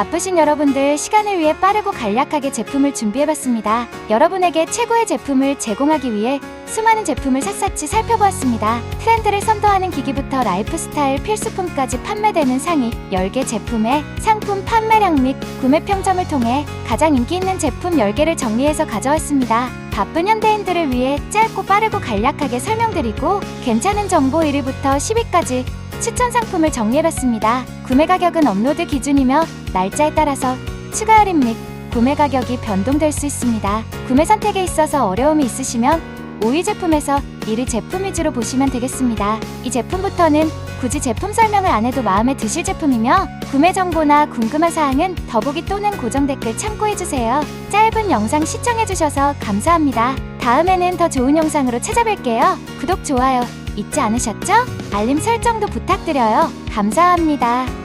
바쁘신 여러분들 시간을 위해 빠르고 간략하게 제품을 준비해봤습니다. 여러분에게 최고의 제품을 제공하기 위해 수많은 제품을 샅샅이 살펴보았습니다. 트렌드를 선도하는 기기부터 라이프스타일 필수품까지 판매되는 상위 10개 제품의 상품 판매량 및 구매 평점을 통해 가장 인기 있는 제품 10개를 정리해서 가져왔습니다. 바쁜 현대인들을 위해 짧고 빠르고 간략하게 설명드리고 괜찮은 정보 1위부터 10위까지 추천 상품을 정리해봤습니다. 구매 가격은 업로드 기준이며 날짜에 따라서 추가 할인 및 구매 가격이 변동될 수 있습니다. 구매 선택에 있어서 어려움이 있으시면 5위 제품에서 1위 제품 위주로 보시면 되겠습니다. 이 제품부터는 굳이 제품 설명을 안 해도 마음에 드실 제품이며 구매 정보나 궁금한 사항은 더보기 또는 고정 댓글 참고해주세요. 짧은 영상 시청해주셔서 감사합니다. 다음에는 더 좋은 영상으로 찾아뵐게요. 구독, 좋아요 잊지 않으셨죠? 알림 설정도 부탁드려요. 감사합니다.